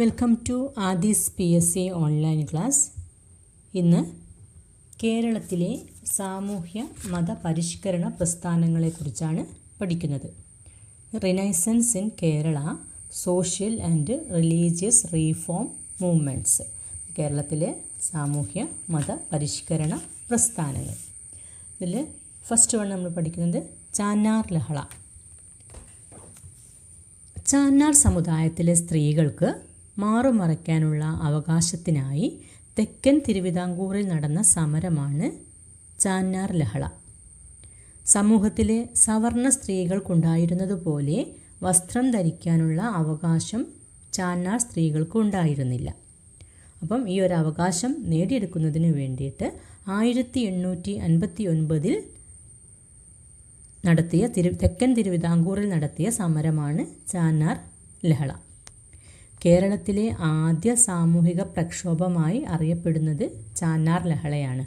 Welcome to ആദിസ് P S C online class ഇന്ന് കേരളത്തിലെ സാമൂഹ്യ മത പരിഷ്കരണ പ്രസ്ഥാനങ്ങളെക്കുറിച്ചാണ് പഠിക്കുന്നത് renaissance in Kerala social and religious reform movements കേരളത്തിലെ സാമൂഹ്യ മത പരിഷ്കരണ പ്രസ്ഥാനങ്ങൾ ഇതിൽ ഫസ്റ്റ് വൺ നമ്മൾ പഠിക്കുന്നത് ചാനാർ ലഹള ചാനാർ സമുദായത്തിലെ സ്ത്രീകൾക്ക് മാറുമറയ്ക്കാനുള്ള അവകാശത്തിനായി തെക്കൻ തിരുവിതാംകൂറിൽ നടന്ന സമരമാണ് ചാന്നാർ ലഹള സമൂഹത്തിലെ സവർണ സ്ത്രീകൾക്കുണ്ടായിരുന്നതുപോലെ വസ്ത്രം ധരിക്കാനുള്ള അവകാശം ചാന്നാർ സ്ത്രീകൾക്കുണ്ടായിരുന്നില്ല അപ്പം ഈ ഒരു അവകാശം നേടിയെടുക്കുന്നതിന് വേണ്ടിയിട്ട് ആയിരത്തി എണ്ണൂറ്റി അൻപത്തി ഒൻപതിൽ നടത്തിയ തിരു തെക്കൻ തിരുവിതാംകൂറിൽ നടത്തിയ സമരമാണ് ചാന്നാർ ലഹള കേരളത്തിലെ ആദ്യ സാമൂഹിക പ്രക്ഷോഭമായി അറിയപ്പെടുന്നത് ചാന്നാർ ലഹളയാണ്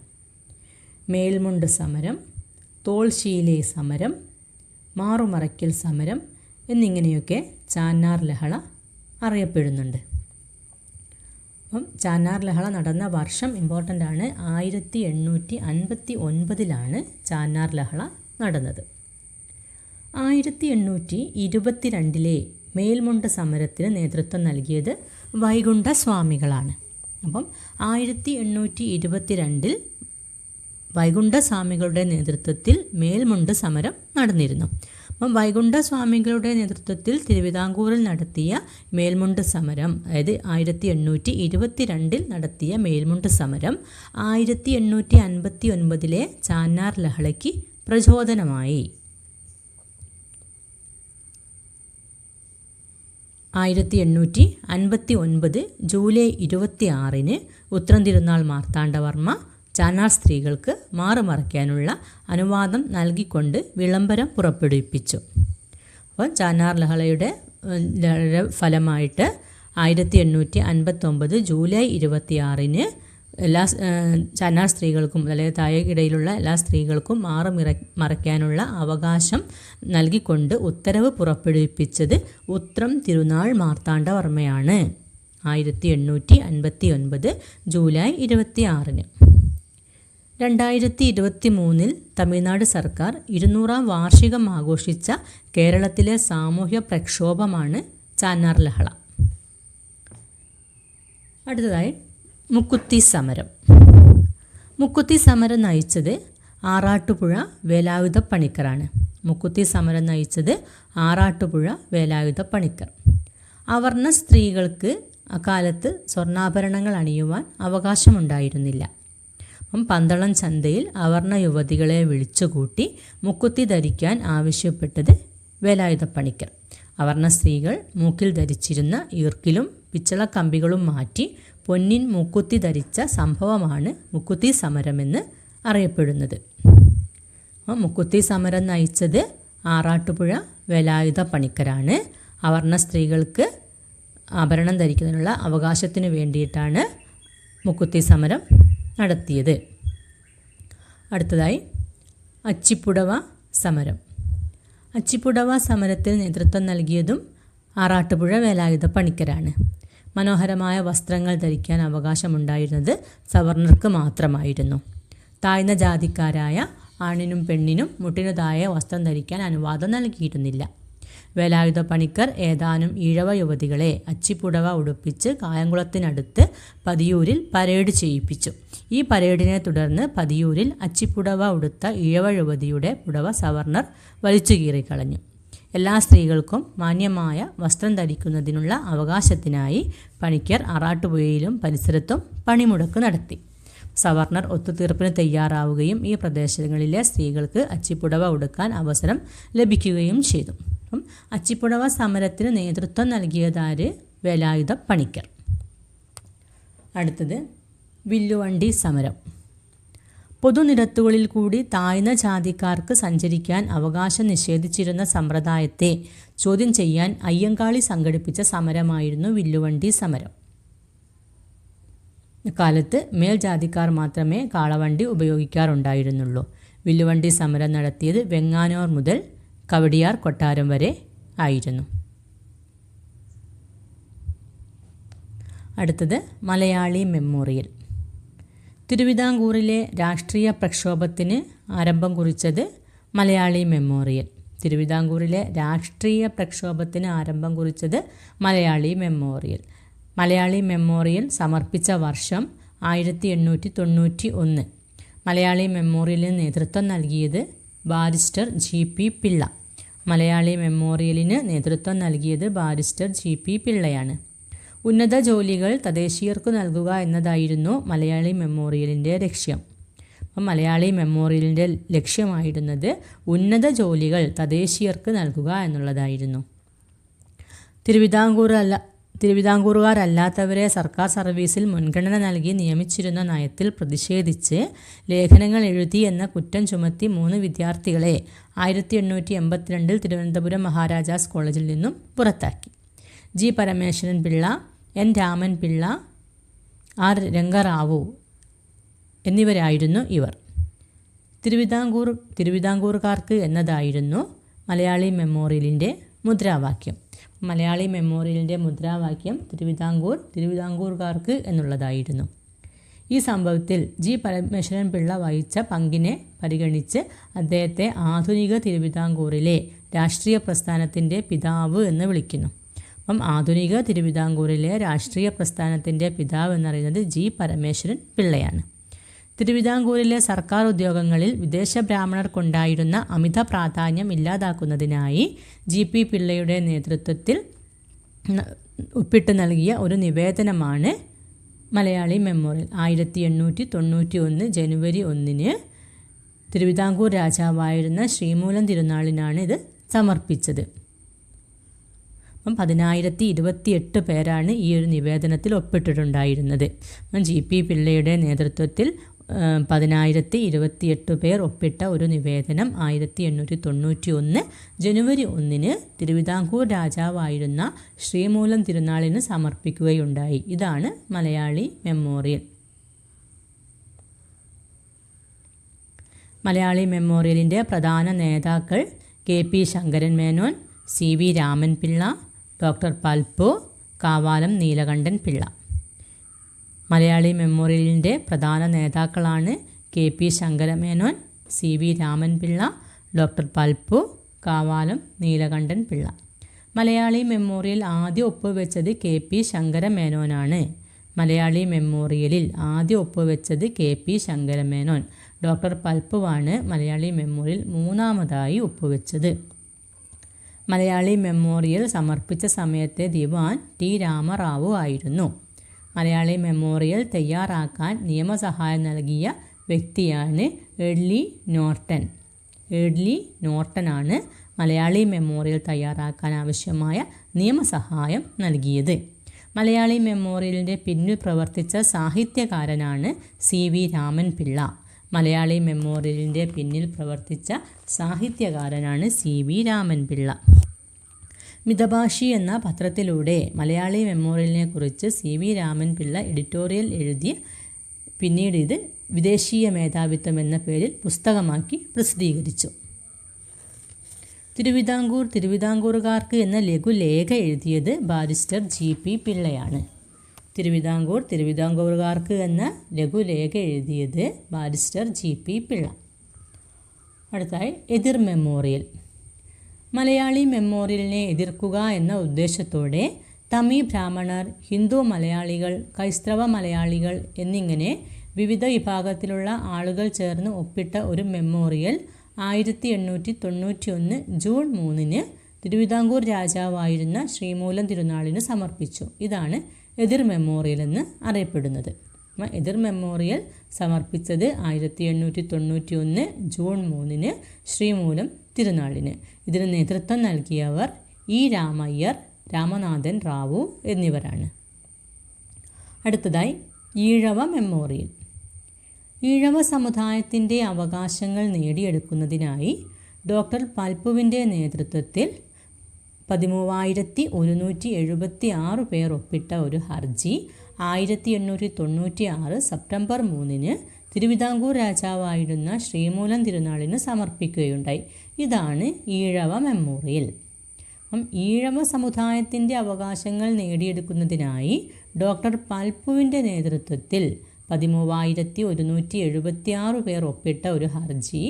മേൽമുണ്ട് സമരം തോൾശീലെ സമരം മാറുമറയ്ക്കൽ സമരം എന്നിങ്ങനെയൊക്കെ ചാന്നാർ ലഹള അറിയപ്പെടുന്നുണ്ട് അപ്പം ചാന്നാർ ലഹള നടന്ന വർഷം ഇമ്പോർട്ടൻ്റ് ആണ് ആയിരത്തി എണ്ണൂറ്റി അൻപത്തി ഒൻപതിലാണ് ചാന്നാർ ലഹള നടന്നത് ആയിരത്തി എണ്ണൂറ്റി ഇരുപത്തിരണ്ടിലെ മേൽമുണ്ട സമരത്തിന് നേതൃത്വം നൽകിയത് വൈകുണ്ഠ സ്വാമികളാണ് അപ്പം ആയിരത്തി എണ്ണൂറ്റി ഇരുപത്തി രണ്ടിൽ വൈകുണ്ഠ സ്വാമികളുടെ നേതൃത്വത്തിൽ മേൽമുണ്ട് സമരം നടന്നിരുന്നു അപ്പം വൈകുണ്ഠ സ്വാമികളുടെ നേതൃത്വത്തിൽ തിരുവിതാംകൂറിൽ നടത്തിയ മേൽമുണ്ട് സമരം അതായത് ആയിരത്തി എണ്ണൂറ്റി ഇരുപത്തി രണ്ടിൽ നടത്തിയ മേൽമുണ്ട് സമരം ആയിരത്തി എണ്ണൂറ്റി അൻപത്തി ഒൻപതിലെ ചാന്നാർ ലഹളയ്ക്ക് പ്രചോദനമായി ആയിരത്തി എണ്ണൂറ്റി അൻപത്തി ഒൻപത് ജൂലൈ ഇരുപത്തി ആറിന് ഉത്തരം തിരുനാൾ മാർത്താണ്ഡവർമ്മ ചാനാർ സ്ത്രീകൾക്ക് മാറുമറയ്ക്കാനുള്ള അനുവാദം നൽകിക്കൊണ്ട് വിളംബരം പുറപ്പെടുവിപ്പിച്ചു അപ്പോൾ ചാനാർ ലഹളയുടെ ഫലമായിട്ട് ആയിരത്തി എണ്ണൂറ്റി അൻപത്തൊമ്പത് ജൂലൈ ഇരുപത്തിയാറിന് എല്ലാ ചന സ്ത്രീകൾക്കും അല്ലെങ്കിൽ താഴെക്കിടയിലുള്ള എല്ലാ സ്ത്രീകൾക്കും മാറ മറയ്ക്കാനുള്ള അവകാശം നൽകിക്കൊണ്ട് ഉത്തരവ് പുറപ്പെടുവിപ്പിച്ചത് ഉത്രം തിരുനാൾ മാർത്താണ്ഡവർമ്മയാണ് ആയിരത്തി എണ്ണൂറ്റി അൻപത്തി ഒൻപത് ജൂലൈ ഇരുപത്തി ആറിന് രണ്ടായിരത്തി ഇരുപത്തി മൂന്നിൽ തമിഴ്നാട് സർക്കാർ ഇരുന്നൂറാം വാർഷികം ആഘോഷിച്ച കേരളത്തിലെ സാമൂഹ്യ പ്രക്ഷോഭമാണ് ചാനാർ ലഹള അടുത്തതായി മുക്കുത്തി സമരം മുക്കുത്തി സമരം നയിച്ചത് ആറാട്ടുപുഴ വേലായുധ പണിക്കറാണ് മുക്കുത്തി സമരം നയിച്ചത് ആറാട്ടുപുഴ വേലായുധ പണിക്കർ അവർണ സ്ത്രീകൾക്ക് അക്കാലത്ത് സ്വർണ്ണാഭരണങ്ങൾ അണിയുവാൻ അവകാശമുണ്ടായിരുന്നില്ല അപ്പം പന്തളം ചന്തയിൽ അവർണ യുവതികളെ വിളിച്ചുകൂട്ടി മുക്കുത്തി ധരിക്കാൻ ആവശ്യപ്പെട്ടത് വേലായുധ പണിക്കർ അവർണ സ്ത്രീകൾ മൂക്കിൽ ധരിച്ചിരുന്ന ഈർക്കിലും പിച്ചള കമ്പികളും മാറ്റി പൊന്നിൻ മുക്കുത്തി ധരിച്ച സംഭവമാണ് മുക്കുത്തി സമരമെന്ന് അറിയപ്പെടുന്നത് മുക്കുത്തി സമരം നയിച്ചത് ആറാട്ടുപുഴ വേലായുധ പണിക്കരാണ് അവർണ സ്ത്രീകൾക്ക് ആഭരണം ധരിക്കുന്നതിനുള്ള അവകാശത്തിന് വേണ്ടിയിട്ടാണ് മുക്കുത്തി സമരം നടത്തിയത് അടുത്തതായി അച്ചിപ്പുടവ സമരം അച്ചിപ്പുടവ സമരത്തിൽ നേതൃത്വം നൽകിയതും ആറാട്ടുപുഴ വേലായുധ പണിക്കരാണ് മനോഹരമായ വസ്ത്രങ്ങൾ ധരിക്കാൻ അവകാശമുണ്ടായിരുന്നത് സവർണർക്ക് മാത്രമായിരുന്നു താഴ്ന്ന ജാതിക്കാരായ ആണിനും പെണ്ണിനും മുട്ടിനു താഴെ വസ്ത്രം ധരിക്കാൻ അനുവാദം നൽകിയിരുന്നില്ല വേലായുധ പണിക്കർ ഏതാനും ഈഴവ യുവതികളെ അച്ചിപ്പുടവ ഉടുപ്പിച്ച് കായംകുളത്തിനടുത്ത് പതിയൂരിൽ പരേഡ് ചെയ്യിപ്പിച്ചു ഈ പരേഡിനെ തുടർന്ന് പതിയൂരിൽ അച്ചിപ്പുടവ ഉടുത്ത ഈഴവ യുവതിയുടെ പുടവ സവർണർ വലിച്ചു കീറിക്കളഞ്ഞു എല്ലാ സ്ത്രീകൾക്കും മാന്യമായ വസ്ത്രം ധരിക്കുന്നതിനുള്ള അവകാശത്തിനായി പണിക്കർ ആറാട്ടുപുഴയിലും പരിസരത്തും പണിമുടക്ക് നടത്തി സവർണർ ഒത്തുതീർപ്പിന് തയ്യാറാവുകയും ഈ പ്രദേശങ്ങളിലെ സ്ത്രീകൾക്ക് അച്ചിപ്പുടവ ഉടുക്കാൻ അവസരം ലഭിക്കുകയും ചെയ്തു അപ്പം അച്ചിപ്പുടവ സമരത്തിന് നേതൃത്വം നൽകിയതാര് വേലായുധ പണിക്കർ അടുത്തത് വില്ലുവണ്ടി സമരം പൊതുനിരത്തുകളിൽ കൂടി താഴ്ന്ന ജാതിക്കാർക്ക് സഞ്ചരിക്കാൻ അവകാശം നിഷേധിച്ചിരുന്ന സമ്പ്രദായത്തെ ചോദ്യം ചെയ്യാൻ അയ്യങ്കാളി സംഘടിപ്പിച്ച സമരമായിരുന്നു വില്ലുവണ്ടി സമരം കാലത്ത് മേൽജാതിക്കാർ മാത്രമേ കാളവണ്ടി ഉപയോഗിക്കാറുണ്ടായിരുന്നുള്ളൂ വില്ലുവണ്ടി സമരം നടത്തിയത് വെങ്ങാനൂർ മുതൽ കവടിയാർ കൊട്ടാരം വരെ ആയിരുന്നു അടുത്തത് മലയാളി മെമ്മോറിയൽ തിരുവിതാംകൂറിലെ രാഷ്ട്രീയ പ്രക്ഷോഭത്തിന് ആരംഭം കുറിച്ചത് മലയാളി മെമ്മോറിയൽ തിരുവിതാംകൂറിലെ രാഷ്ട്രീയ പ്രക്ഷോഭത്തിന് ആരംഭം കുറിച്ചത് മലയാളി മെമ്മോറിയൽ മലയാളി മെമ്മോറിയൽ സമർപ്പിച്ച വർഷം ആയിരത്തി എണ്ണൂറ്റി തൊണ്ണൂറ്റി ഒന്ന് മലയാളി മെമ്മോറിയലിന് നേതൃത്വം നൽകിയത് barrister G P Pillai Malayali മെമ്മോറിയലിന് നേതൃത്വം നൽകിയത് ബാരിസ്റ്റർ ജി പി പിള്ളയാണ് ഉന്നത ജോലികൾ തദ്ദേശീയർക്ക് നൽകുക എന്നതായിരുന്നു മലയാളി മെമ്മോറിയലിൻ്റെ ലക്ഷ്യം അപ്പം മലയാളി മെമ്മോറിയലിൻ്റെ ലക്ഷ്യമായിരുന്നത് ഉന്നത ജോലികൾ തദ്ദേശീയർക്ക് നൽകുക എന്നുള്ളതായിരുന്നു തിരുവിതാംകൂർ അല്ല തിരുവിതാംകൂറുകാരല്ലാത്തവരെ സർക്കാർ സർവീസിൽ മുൻഗണന നൽകി നിയമിച്ചിരുന്ന നയത്തിൽ പ്രതിഷേധിച്ച് ലേഖനങ്ങൾ എഴുതി എന്ന കുറ്റം ചുമത്തി മൂന്ന് വിദ്യാർത്ഥികളെ ആയിരത്തി എണ്ണൂറ്റി എൺപത്തിരണ്ടിൽ തിരുവനന്തപുരം മഹാരാജാസ് കോളേജിൽ നിന്നും പുറത്താക്കി G Parameswaran Pillai N Raman Pillai R Rangarao എന്നിവരായിരുന്നു ഇവർ തിരുവിതാംകൂർ തിരുവിതാംകൂറുകാർക്ക് എന്നതായിരുന്നു മലയാളി മെമ്മോറിയലിൻ്റെ മുദ്രാവാക്യം മലയാളി മെമ്മോറിയലിൻ്റെ മുദ്രാവാക്യം തിരുവിതാംകൂർ തിരുവിതാംകൂറുകാർക്ക് എന്നുള്ളതായിരുന്നു ഈ സംഭവത്തിൽ ജി പരമേശ്വരൻ പിള്ള വഹിച്ച പങ്കിനെ പരിഗണിച്ച് അദ്ദേഹത്തെ ആധുനിക തിരുവിതാംകൂറിലെ രാഷ്ട്രീയ പ്രസ്ഥാനത്തിൻ്റെ പിതാവ് എന്ന് വിളിക്കുന്നു അപ്പം ആധുനിക തിരുവിതാംകൂറിലെ രാഷ്ട്രീയ പ്രസ്ഥാനത്തിൻ്റെ പിതാവ് എന്നറിയുന്നത് ജി പരമേശ്വരൻ പിള്ളയാണ് തിരുവിതാംകൂറിലെ സർക്കാർ ഉദ്യോഗങ്ങളിൽ വിദേശ ബ്രാഹ്മണർക്കുണ്ടായിരുന്ന അമിത പ്രാധാന്യം ഇല്ലാതാക്കുന്നതിനായി ജി പി പിള്ളയുടെ നേതൃത്വത്തിൽ ഒപ്പിട്ട് നൽകിയ ഒരു നിവേദനമാണ് മലയാളി മെമ്മോറിയൽ ആയിരത്തി എണ്ണൂറ്റി തൊണ്ണൂറ്റി ഒന്ന് ജനുവരി ഒന്നിന് തിരുവിതാംകൂർ രാജാവായിരുന്ന ശ്രീമൂലം തിരുനാളിനാണ് ഇത് സമർപ്പിച്ചത് അപ്പം പതിനായിരത്തി ഇരുപത്തിയെട്ട് പേരാണ് ഈ ഒരു നിവേദനത്തിൽ ഒപ്പിട്ടിട്ടുണ്ടായിരുന്നത് അപ്പം ജി പി പിള്ളയുടെ നേതൃത്വത്തിൽ പതിനായിരത്തി ഇരുപത്തിയെട്ട് പേർ ഒപ്പിട്ട ഒരു നിവേദനം ആയിരത്തി എണ്ണൂറ്റി തൊണ്ണൂറ്റി ഒന്ന് ജനുവരി ഒന്നിന് തിരുവിതാംകൂർ രാജാവായിരുന്ന ശ്രീമൂലം തിരുനാളിന് സമർപ്പിക്കുകയുണ്ടായി ഇതാണ് മലയാളി മെമ്മോറിയൽ മലയാളി മെമ്മോറിയലിൻ്റെ പ്രധാന നേതാക്കൾ K P Sankaran Menon C V Ramanpillai doctor Palpu Kavalam Neelakantan Pillai Malayali മെമ്മോറിയലിൻ്റെ പ്രധാന നേതാക്കളാണ് K P Sankaramenon C V Pillai doctor Palpu Kavalam Neelakantan Pillai Malayali memorial ആദ്യം ഒപ്പുവെച്ചത് കെ പി ശങ്കരമേനോനാണ് മലയാളി മെമ്മോറിയലിൽ ആദ്യം ഒപ്പുവെച്ചത് കെ പി ശങ്കരമേനോൻ ഡോക്ടർ പൽപ്പുവാണ് Malayali memorial മൂന്നാമതായി ഒപ്പുവെച്ചത് മലയാളി മെമ്മോറിയൽ സമർപ്പിച്ച സമയത്തെ ദിവാൻ ടി രാമറാവു ആയിരുന്നു മലയാളി മെമ്മോറിയൽ തയ്യാറാക്കാൻ നിയമസഹായം നൽകിയ വ്യക്തിയാണ് എഡ്ലി നോർട്ടൻ എഡ്ലി നോർട്ടനാണ് മലയാളി മെമ്മോറിയൽ തയ്യാറാക്കാൻ ആവശ്യമായ നിയമസഹായം നൽകിയത് മലയാളി മെമ്മോറിയലിൻ്റെ പിന്നിൽ പ്രവർത്തിച്ച സാഹിത്യകാരനാണ് സി വി രാമൻ പിള്ള മലയാളി മെമ്മോറിയലിൻ്റെ പിന്നിൽ പ്രവർത്തിച്ച സാഹിത്യകാരനാണ് സി വി രാമൻപിള്ള മിതഭാഷി എന്ന പത്രത്തിലൂടെ മലയാളി മെമ്മോറിയലിനെക്കുറിച്ച് സി വി രാമൻപിള്ള എഡിറ്റോറിയൽ എഴുതി പിന്നീട് ഇത് വിദേശീയ മേധാവിത്വം എന്ന പേരിൽ പുസ്തകമാക്കി പ്രസിദ്ധീകരിച്ചു തിരുവിതാംകൂർ തിരുവിതാംകൂറുകാർക്ക് എന്ന ലഘുലേഖ എഴുതിയത് ബാരിസ്റ്റർ ജി പി പിള്ളയാണ് തിരുവിതാംകൂർ തിരുവിതാംകൂറുകാർക്ക് എന്ന ലഘുലേഖ എഴുതിയത് ബാരിസ്റ്റർ ജി പി പിള്ള അടുത്തായി എതിർ മെമ്മോറിയൽ മലയാളി മെമ്മോറിയലിനെ എതിർക്കുക എന്ന ഉദ്ദേശത്തോടെ തമിഴ് ബ്രാഹ്മണർ ഹിന്ദു മലയാളികൾ ക്രൈസ്തവ മലയാളികൾ എന്നിങ്ങനെ വിവിധ വിഭാഗത്തിലുള്ള ആളുകൾ ചേർന്ന് ഒപ്പിട്ട ഒരു മെമ്മോറിയൽ ആയിരത്തി എണ്ണൂറ്റി തൊണ്ണൂറ്റി ഒന്ന് ജൂൺ മൂന്നിന് തിരുവിതാംകൂർ രാജാവായിരുന്ന ശ്രീമൂലം തിരുനാളിന് സമർപ്പിച്ചു ഇതാണ് എതിർ മെമ്മോറിയൽ എന്ന് അറിയപ്പെടുന്നത് എതിർ മെമ്മോറിയൽ സമർപ്പിച്ചത് ആയിരത്തി എണ്ണൂറ്റി തൊണ്ണൂറ്റി ഒന്ന് ജൂൺ മൂന്നിന് ശ്രീമൂലം തിരുനാളിന് ഇതിന് നേതൃത്വം നൽകിയവർ ഇ രാമയ്യർ രാമനാഥൻ റാവു എന്നിവരാണ് അടുത്തതായി ഈഴവ മെമ്മോറിയൽ ഈഴവ സമുദായത്തിൻ്റെ അവകാശങ്ങൾ നേടിയെടുക്കുന്നതിനായി ഡോക്ടർ പൽപ്പുവിൻ്റെ നേതൃത്വത്തിൽ പതിമൂവായിരത്തി ഒരുന്നൂറ്റി എഴുപത്തി ആറ് പേർ ഒപ്പിട്ട ഒരു ഹർജി ആയിരത്തി എണ്ണൂറ്റി തൊണ്ണൂറ്റി ആറ് സെപ്റ്റംബർ മൂന്നിന് തിരുവിതാംകൂർ രാജാവായിരുന്ന ശ്രീമൂലം തിരുനാളിന് സമർപ്പിക്കുകയുണ്ടായി ഇതാണ് ഈഴവ മെമ്മോറിയൽ അപ്പം ഈഴവ സമുദായത്തിൻ്റെ അവകാശങ്ങൾ നേടിയെടുക്കുന്നതിനായി ഡോക്ടർ പാൽപ്പുവിൻ്റെ നേതൃത്വത്തിൽ പതിമൂവായിരത്തി ഒരുന്നൂറ്റി എഴുപത്തി ആറ് പേർ ഒപ്പിട്ട ഒരു ഹർജി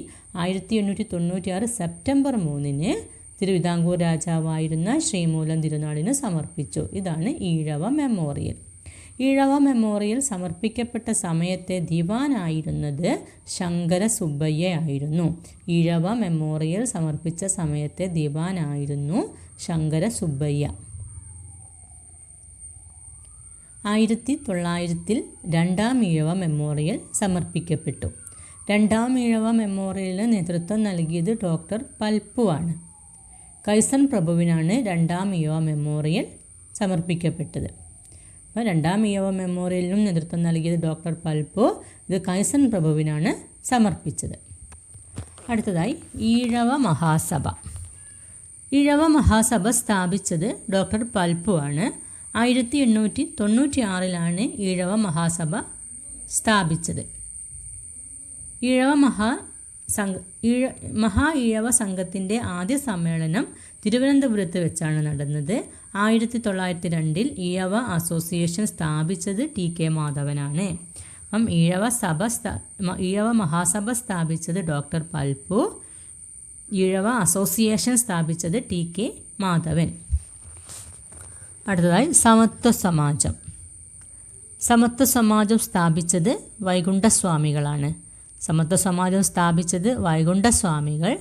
ആയിരത്തി എണ്ണൂറ്റി തൊണ്ണൂറ്റി ആറ് സെപ്റ്റംബർ മൂന്നിന് തിരുവിതാംകൂർ രാജാവായിരുന്ന ശ്രീമൂലം തിരുനാളിന് സമർപ്പിച്ചു ഇതാണ് ഈഴവ മെമ്മോറിയൽ ഈഴവ മെമ്മോറിയൽ സമർപ്പിക്കപ്പെട്ട സമയത്തെ ദിവാനായിരുന്നത് ശങ്കര സുബ്ബയ്യ ആയിരുന്നു ഈഴവ മെമ്മോറിയൽ സമർപ്പിച്ച സമയത്തെ ദിവാനായിരുന്നു ശങ്കര സുബ്ബയ്യ ആയിരത്തി തൊള്ളായിരത്തിൽ രണ്ടാം ഈഴവ മെമ്മോറിയൽ സമർപ്പിക്കപ്പെട്ടു രണ്ടാം ഈഴവ മെമ്മോറിയലിന് നേതൃത്വം നൽകിയത് ഡോക്ടർ പൽപ്പുവാണ് കൈസൺ പ്രഭുവിനാണ് രണ്ടാം ഇയോവ മെമ്മോറിയൽ സമർപ്പിക്കപ്പെട്ടത് അപ്പോൾ രണ്ടാം ഇയോവ മെമ്മോറിയലിനും നേതൃത്വം നൽകിയത് ഡോക്ടർ പൽപ്പോ ഇത് കൈസൺ പ്രഭുവിനാണ് സമർപ്പിച്ചത് അടുത്തതായി ഈഴവ മഹാസഭ ഈഴവ മഹാസഭ സ്ഥാപിച്ചത് ഡോക്ടർ പൽപ്പു ആണ് ആയിരത്തി എണ്ണൂറ്റി തൊണ്ണൂറ്റി ആറിലാണ് ഈഴവ മഹാസഭ സ്ഥാപിച്ചത് ഈഴവ മഹാ സംഘ ഈഴ മഹാ ഈഴവ സംഘത്തിൻ്റെ ആദ്യ സമ്മേളനം തിരുവനന്തപുരത്ത് വെച്ചാണ് നടന്നത് ആയിരത്തി തൊള്ളായിരത്തി രണ്ടിൽ ഈഴവ അസോസിയേഷൻ സ്ഥാപിച്ചത് ടി കെ മാധവനാണ് അപ്പം ഈഴവ സഭ ഈഴവ മഹാസഭ സ്ഥാപിച്ചത് ഡോക്ടർ പൽപ്പു ഈഴവ അസോസിയേഷൻ സ്ഥാപിച്ചത് ടി കെ മാധവൻ അടുത്തതായി സമത്വ സമാജം സമത്വ സമാജം സ്ഥാപിച്ചത് വൈകുണ്ഠസ്വാമികളാണ് സമത്വ സമാജം സ്ഥാപിച്ചത് വൈകുണ്ഠസ്വാമികൾ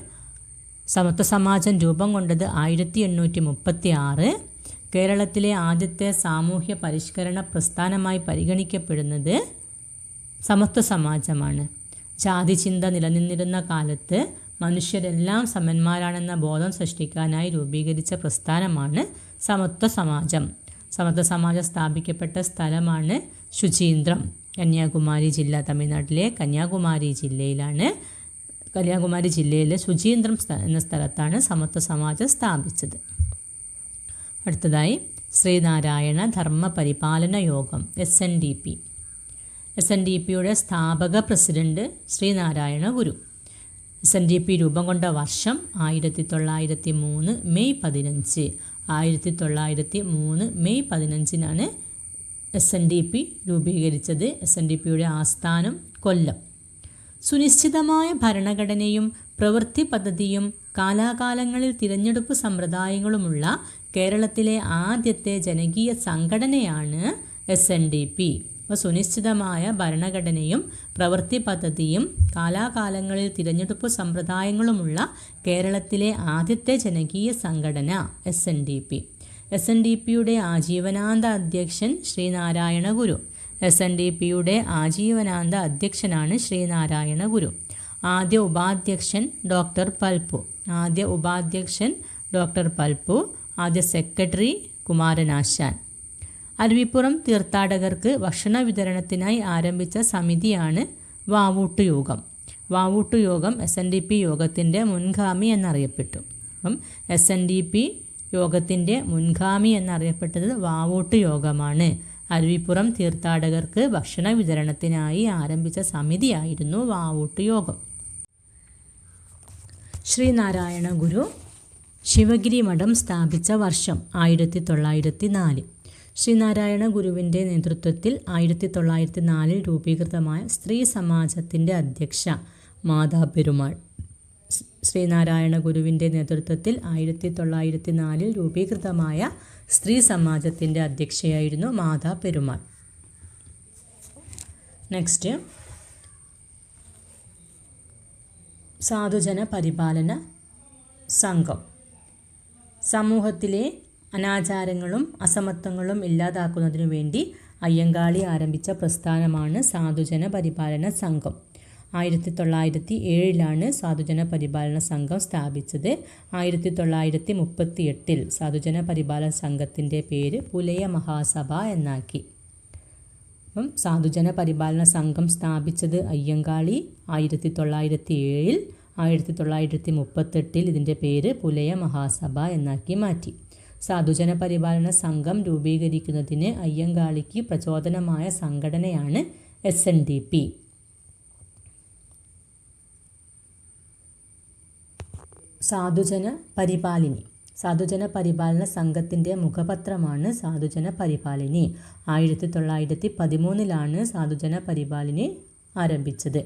സമത്വ സമാജം രൂപം കൊണ്ടത് ആയിരത്തി എണ്ണൂറ്റി മുപ്പത്തി ആറ് കേരളത്തിലെ ആദ്യത്തെ സാമൂഹ്യ പരിഷ്കരണ പ്രസ്ഥാനമായി പരിഗണിക്കപ്പെടുന്നത് സമത്വ സമാജമാണ് ജാതിചിന്ത നിലനിന്നിരുന്ന കാലത്ത് മനുഷ്യരെല്ലാം സമന്മാരാണെന്ന ബോധം സൃഷ്ടിക്കാനായി രൂപീകരിച്ച പ്രസ്ഥാനമാണ് സമത്വ സമാജം സമത്വ സമാജം സ്ഥാപിക്കപ്പെട്ട സ്ഥലമാണ് ശുചീന്ദ്രം കന്യാകുമാരി ജില്ല തമിഴ്നാട്ടിലെ കന്യാകുമാരി ജില്ലയിലാണ് കന്യാകുമാരി ജില്ലയിലെ ശുചീന്ദ്രം എന്ന സ്ഥലത്താണ് സമത്വ സമാജം സ്ഥാപിച്ചത് അടുത്തതായി Sreenarayana Dharma Paripalana Yogam S N D P S N D പിയുടെ സ്ഥാപക president Sreenarayana Guru S N D P രൂപം കൊണ്ട വർഷം ആയിരത്തി തൊള്ളായിരത്തി മൂന്ന് മെയ് പതിനഞ്ച് ആയിരത്തി തൊള്ളായിരത്തി മൂന്ന് മെയ് പതിനഞ്ചിനാണ് എസ് എൻ ഡി പി രൂപീകരിച്ചത് എസ് എൻ ഡി പിയുടെ ആസ്ഥാനം കൊല്ലം സുനിശ്ചിതമായ ഭരണഘടനയും പ്രവൃത്തി പദ്ധതിയും കാലാകാലങ്ങളിൽ തിരഞ്ഞെടുപ്പ് സമ്പ്രദായങ്ങളുമുള്ള കേരളത്തിലെ ആദ്യത്തെ ജനകീയ സംഘടനയാണ് എസ് എൻ ഡി പി അപ്പോൾ സുനിശ്ചിതമായ ഭരണഘടനയും പ്രവൃത്തി പദ്ധതിയും കാലാകാലങ്ങളിൽ തിരഞ്ഞെടുപ്പ് സമ്പ്രദായങ്ങളുമുള്ള കേരളത്തിലെ ആദ്യത്തെ ജനകീയ സംഘടന S N D P S N D പിയുടെ ആജീവനാന്ത അധ്യക്ഷൻ Sree Narayana Guru S N D പിയുടെ ആജീവനാന്ത അധ്യക്ഷനാണ് ശ്രീനാരായണ ഗുരു ആദ്യ ഉപാധ്യക്ഷൻ ഡോക്ടർ പൽപ്പു ആദ്യ ഉപാധ്യക്ഷൻ ഡോക്ടർ പൽപ്പു ആദ്യ സെക്രട്ടറി കുമാരനാശാൻ അരുവിപ്പുറം തീർത്ഥാടകർക്ക് ഭക്ഷണ വിതരണത്തിനായി ആരംഭിച്ച സമിതിയാണ് വാവൂട്ടു യോഗം വാവൂട്ടു യോഗം എസ് എൻ ഡി പി യോഗത്തിൻ്റെ മുൻഗാമി എന്നറിയപ്പെട്ടു അപ്പം എസ് എൻ ഡി പി യോഗത്തിൻ്റെ മുൻഗാമി എന്നറിയപ്പെട്ടത് വാവോട്ട് യോഗമാണ് അരുവിപ്പുറം തീർത്ഥാടകർക്ക് ഭക്ഷണ വിതരണത്തിനായി ആരംഭിച്ച സമിതിയായിരുന്നു വാവോട്ട് യോഗം ശ്രീനാരായണ ഗുരു ശിവഗിരി മഠം സ്ഥാപിച്ച വർഷം ആയിരത്തി തൊള്ളായിരത്തി നാല് ശ്രീനാരായണ ഗുരുവിൻ്റെ നേതൃത്വത്തിൽ ആയിരത്തി തൊള്ളായിരത്തി നാലിൽ രൂപീകൃതമായ സ്ത്രീ സമാജത്തിൻ്റെ അധ്യക്ഷ മാതാ പെരുമാൾ ശ്രീനാരായണ ഗുരുവിൻ്റെ നേതൃത്വത്തിൽ ആയിരത്തി തൊള്ളായിരത്തി നാലിൽ രൂപീകൃതമായ സ്ത്രീ സമാജത്തിൻ്റെ അധ്യക്ഷയായിരുന്നു മാതാ പെരുമാൾ നെക്സ്റ്റ് സാധുജന പരിപാലന സംഘം സമൂഹത്തിലെ അനാചാരങ്ങളും അസമത്വങ്ങളും ഇല്ലാതാക്കുന്നതിനു വേണ്ടി അയ്യങ്കാളി ആരംഭിച്ച പ്രസ്ഥാനമാണ് സാധുജന പരിപാലന സംഘം ആയിരത്തി തൊള്ളായിരത്തി ഏഴിലാണ് സാധുജന പരിപാലന സംഘം സ്ഥാപിച്ചത് ആയിരത്തി തൊള്ളായിരത്തി മുപ്പത്തി എട്ടിൽ സാധുജന പരിപാലന സംഘത്തിൻ്റെ പേര് പുലയ മഹാസഭ എന്നാക്കി അപ്പം സാധുജന പരിപാലന സംഘം സ്ഥാപിച്ചത് അയ്യങ്കാളി ആയിരത്തി തൊള്ളായിരത്തി ഏഴിൽ ആയിരത്തി തൊള്ളായിരത്തി മുപ്പത്തെട്ടിൽ ഇതിൻ്റെ പേര് പുലയ മഹാസഭ എന്നാക്കി മാറ്റി സാധുജന പരിപാലന സംഘം രൂപീകരിക്കുന്നതിന് അയ്യങ്കാളിക്ക് പ്രചോദനമായ സംഘടനയാണ് എസ് എൻ ഡി പി സാധുജന പരിപാലിനി സാധുജന പരിപാലന സംഘത്തിൻ്റെ മുഖപത്രമാണ് സാധുജന പരിപാലിനി ആയിരത്തി തൊള്ളായിരത്തി പതിമൂന്നിലാണ് സാധുജന പരിപാലിനി ആരംഭിച്ചത്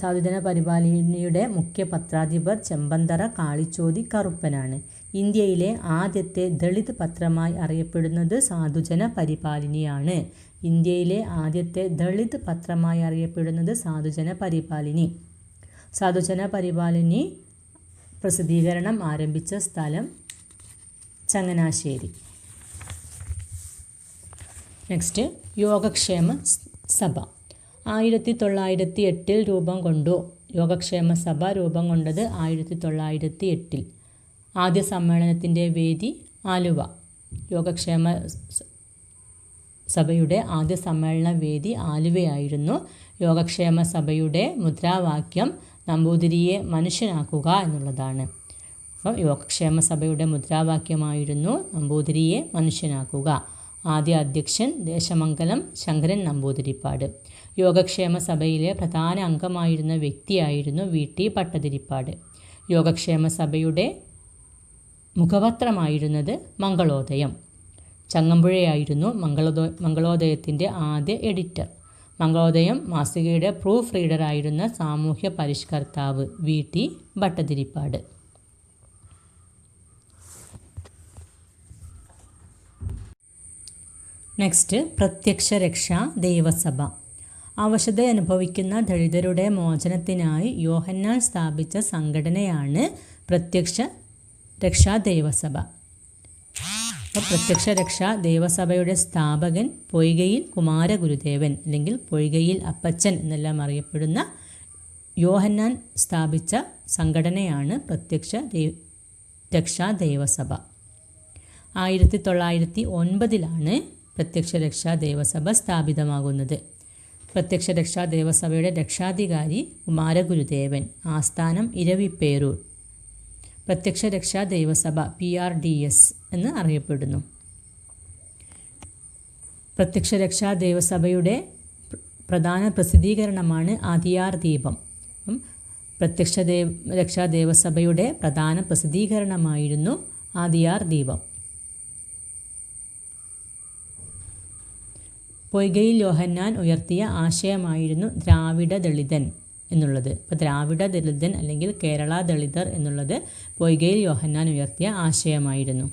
സാധുജന പരിപാലിനിയുടെ മുഖ്യ പത്രാധിപർ ചെമ്പന്തറ കാളിച്ചോതി കറുപ്പനാണ് ഇന്ത്യയിലെ ആദ്യത്തെ ദളിത് പത്രമായി അറിയപ്പെടുന്നത് സാധുജന പരിപാലിനിയാണ് ഇന്ത്യയിലെ ആദ്യത്തെ ദളിത് പത്രമായി അറിയപ്പെടുന്നത് സാധുജന പരിപാലിനി സാധുജന പരിപാലിനി പ്രസിദ്ധീകരണം ആരംഭിച്ച സ്ഥലം ചങ്ങനാശ്ശേരി നെക്സ്റ്റ് യോഗക്ഷേമ സഭ ആയിരത്തി തൊള്ളായിരത്തി എട്ടിൽ രൂപം കൊണ്ടു യോഗക്ഷേമ സഭ രൂപം കൊണ്ടത് ആയിരത്തി തൊള്ളായിരത്തി എട്ടിൽ ആദ്യ സമ്മേളനത്തിൻ്റെ വേദി ആലുവ യോഗക്ഷേമ സഭയുടെ ആദ്യ സമ്മേളന വേദി ആലുവയായിരുന്നു യോഗക്ഷേമ സഭയുടെ മുദ്രാവാക്യം നമ്പൂതിരിയെ മനുഷ്യനാക്കുക എന്നുള്ളതാണ് അപ്പോൾ യോഗക്ഷേമ സഭയുടെ മുദ്രാവാക്യമായിരുന്നു നമ്പൂതിരിയെ മനുഷ്യനാക്കുക ആദ്യ അധ്യക്ഷൻ ദേശമംഗലം ശങ്കരൻ നമ്പൂതിരിപ്പാട് യോഗക്ഷേമ സഭയിലെ പ്രധാന അംഗമായിരുന്ന വ്യക്തിയായിരുന്നു വി ടി പട്ടതിരിപ്പാട് യോഗക്ഷേമ സഭയുടെ മുഖപത്രമായിരുന്നത് മംഗളോദയം ചങ്ങമ്പുഴയായിരുന്നു മംഗളോദ മംഗളോദയത്തിൻ്റെ ആദ്യ എഡിറ്റർ മംഗളോദയം മാസികയുടെ പ്രൂഫ് റീഡറായിരുന്ന സാമൂഹ്യ പരിഷ്കർത്താവ് V T Bhattathiripad next Prathyaksha Raksha Daivasabha അവശത അനുഭവിക്കുന്ന ദളിതരുടെ മോചനത്തിനായി യോഹന്നാൻ സ്ഥാപിച്ച സംഘടനയാണ് പ്രത്യക്ഷ രക്ഷാ ദൈവസഭ പ്രത്യക്ഷ രക്ഷ ദേവസഭയുടെ സ്ഥാപകൻ പൊയ്കയിൽ കുമാരഗുരുദേവൻ അല്ലെങ്കിൽ പൊയ്കയിൽ അപ്പച്ചൻ എന്നെല്ലാം അറിയപ്പെടുന്ന യോഹന്നാൻ സ്ഥാപിച്ച സംഘടനയാണ് പ്രത്യക്ഷ രക്ഷാ ദേവസഭ ആയിരത്തി തൊള്ളായിരത്തി ഒൻപതിലാണ് പ്രത്യക്ഷ രക്ഷാ ദേവസഭ സ്ഥാപിതമാകുന്നത് പ്രത്യക്ഷ രക്ഷാ ദേവസഭയുടെ രക്ഷാധികാരി കുമാരഗുരുദേവൻ ആസ്ഥാനം ഇരവിപ്പേരൂർ പ്രത്യക്ഷ രക്ഷാ ദൈവസഭ പി ആർ ഡി എസ് എന്ന് അറിയപ്പെടുന്നു പ്രത്യക്ഷ രക്ഷാ ദൈവസഭയുടെ പ്രധാന പ്രസിദ്ധീകരണമാണ് ആദിയാർ ദീപം പ്രത്യക്ഷ ദേവ് രക്ഷാ ദേവസഭയുടെ പ്രധാന പ്രസിദ്ധീകരണമായിരുന്നു ആദിയാർ ദീപം പൊയ്കയിൽ യോഹന്നാൻ ഉയർത്തിയ ആശയമായിരുന്നു ദ്രാവിഡ ദളിതൻ എന്നുള്ളത് ഇപ്പോൾ ദ്രാവിഡ ദളിതൻ അല്ലെങ്കിൽ കേരള ദളിതർ എന്നുള്ളത് പൊയ്കയിൽ യോഹന്നാൻ ഉയർത്തിയ ആശയമായിരുന്നു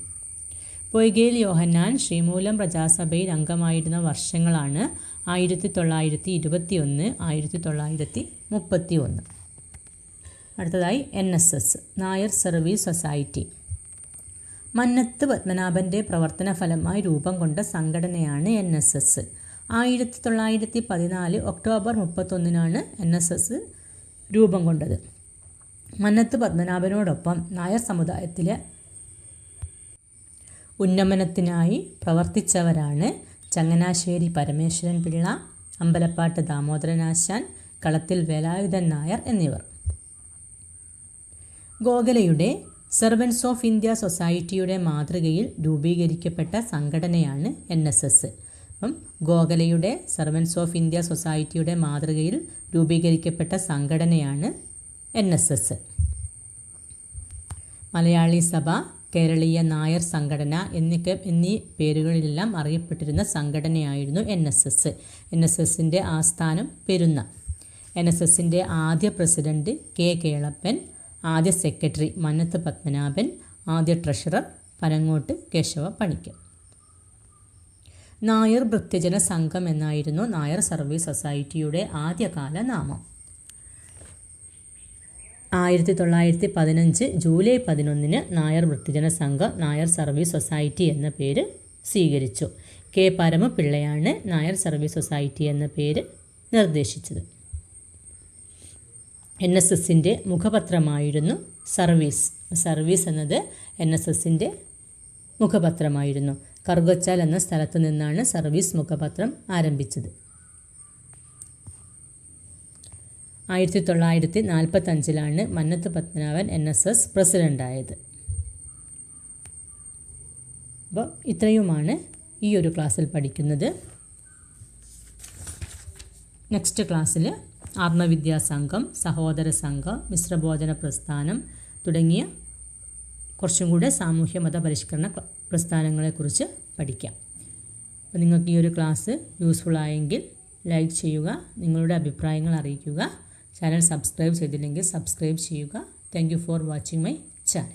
പൊയ്കയിൽ യോഹന്നാൻ ശ്രീമൂലം പ്രജാസഭയിൽ അംഗമായിരുന്ന വർഷങ്ങളാണ് ആയിരത്തി തൊള്ളായിരത്തി ഇരുപത്തി ഒന്ന് ആയിരത്തി തൊള്ളായിരത്തി മുപ്പത്തി ഒന്ന് അടുത്തതായി N S S Nair service society Mannath പത്മനാഭൻ്റെ പ്രവർത്തന ഫലമായി രൂപം കൊണ്ട സംഘടനയാണ് എൻ എസ് എസ് ആയിരത്തി തൊള്ളായിരത്തി പതിനാല് ഒക്ടോബർ മുപ്പത്തൊന്നിനാണ് എൻ എസ് എസ് രൂപം കൊണ്ടത് മന്നത്ത് പത്മനാഭനോടൊപ്പം നായർ സമുദായത്തിലെ ഉന്നമനത്തിനായി പ്രവർത്തിച്ചവരാണ് ചങ്ങനാശ്ശേരി പരമേശ്വരൻ പിള്ള അമ്പലപ്പാട്ട് ദാമോദരനാശാൻ കളത്തിൽ വേലായുധൻ നായർ എന്നിവർ ഗോഖലയുടെ സെർവൻസ് ഓഫ് ഇന്ത്യ സൊസൈറ്റിയുടെ മാതൃകയിൽ രൂപീകരിക്കപ്പെട്ട സംഘടനയാണ് എൻ എസ് എസ് അപ്പം ഗോഖലയുടെ സെർവൻസ് ഓഫ് ഇന്ത്യ സൊസൈറ്റിയുടെ മാതൃകയിൽ രൂപീകരിക്കപ്പെട്ട സംഘടനയാണ് എൻ എസ് എസ് മലയാളി സഭ കേരളീയ നായർ സംഘടന എന്നൊക്കെ എന്നീ പേരുകളിലെല്ലാം അറിയപ്പെട്ടിരുന്ന സംഘടനയായിരുന്നു N S S N S എസിൻ്റെ ആസ്ഥാനം പെരുന്ന എൻ എസ് എസിൻ്റെ ആദ്യ പ്രസിഡന്റ് കെ കേളപ്പൻ ആദ്യ സെക്രട്ടറി മന്നത്ത് പത്മനാഭൻ ആദ്യ ട്രഷറർ പനങ്ങോട്ട് കേശവ പണിക്കർ നായർ വൃത്യജന സംഘം എന്നായിരുന്നു നായർ സർവീസ് സൊസൈറ്റിയുടെ ആദ്യകാല നാമം ആയിരത്തി തൊള്ളായിരത്തി പതിനഞ്ച് ജൂലൈ പതിനൊന്നിന് നായർ വൃത്തിജന സംഘം നായർ സർവീസ് സൊസൈറ്റി എന്ന പേര് സ്വീകരിച്ചു കെ പരമപിള്ളയാണ് നായർ സർവീസ് സൊസൈറ്റി എന്ന പേര് നിർദ്ദേശിച്ചത് എൻ എസ് എസിൻ്റെ മുഖപത്രമായിരുന്നു സർവീസ് സർവീസ് എന്നത് എൻ എസ് എസിൻ്റെ മുഖപത്രമായിരുന്നു കറുകച്ചാൽ എന്ന സ്ഥലത്ത് നിന്നാണ് സർവീസ് മുഖപത്രം ആരംഭിച്ചത് ആയിരത്തി തൊള്ളായിരത്തി നാൽപ്പത്തഞ്ചിലാണ് Mannath Padmanabhan N S S പ്രസിഡൻ്റായത് അപ്പോൾ ഇത്രയുമാണ് ഈ ഒരു ക്ലാസ്സിൽ പഠിക്കുന്നത് നെക്സ്റ്റ് ക്ലാസ്സിൽ ആത്മവിദ്യാ സംഘം സഹോദര സംഘം മിശ്രഭോജന പ്രസ്ഥാനം തുടങ്ങിയ കുറച്ചും കൂടെ സാമൂഹ്യ മത പരിഷ്കരണ പ്രസ്ഥാനങ്ങളെക്കുറിച്ച് പഠിക്കാം അപ്പോൾ നിങ്ങൾക്ക് ഈ ഒരു ക്ലാസ് യൂസ്ഫുൾ ആയെങ്കിൽ ലൈക്ക് ചെയ്യുക നിങ്ങളുടെ അഭിപ്രായങ്ങൾ അറിയിക്കുക channel subscribe cheyidillenge subscribe cheyuga. Thank you for watching my channel.